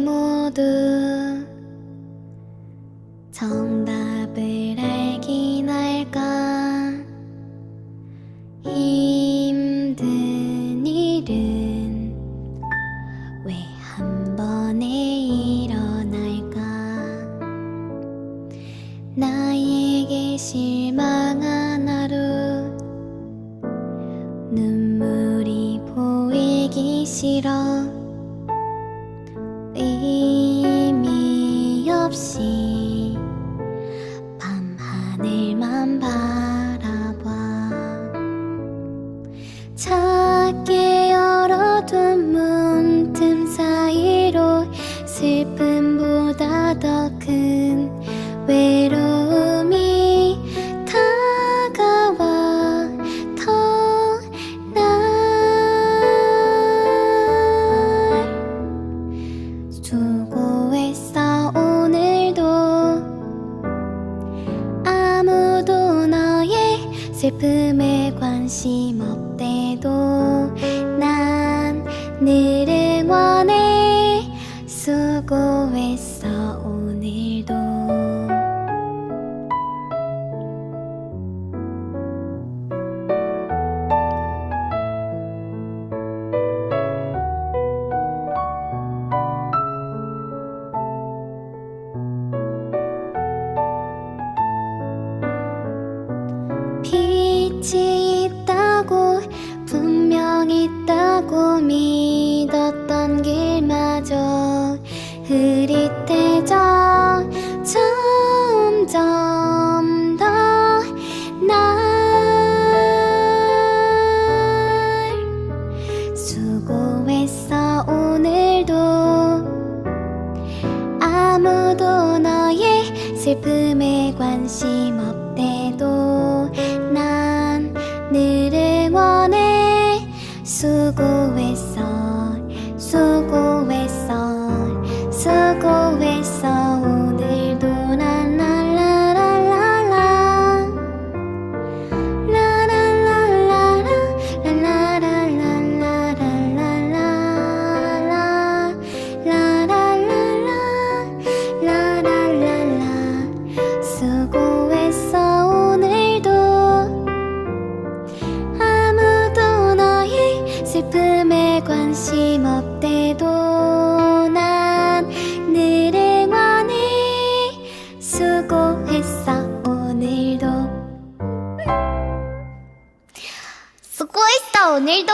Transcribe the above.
모두 정답을 알긴 할까? 힘든 일은 왜 한 번에 일어날까? 나에게 실망 싫어. 의미 없이 밤 하늘만 바라봐. 작게 열어둔 문틈 사이로 슬픔 슬픔에 관심 없대도 난 늘 응원해 수고했어 오늘도 흐릿해져. 점점 더 날 수고했어 오늘도. 아무도 너의 슬픔에 관심 없대도 난늘 응원해. 수고했어 수고했어 수고했어. 오늘도 라라라라라 라라라라라 라라라라라라라라 라라라라 라라라라. 수고했어 오늘도. 아무도 너의 슬픔에 관심 없대도 오늘도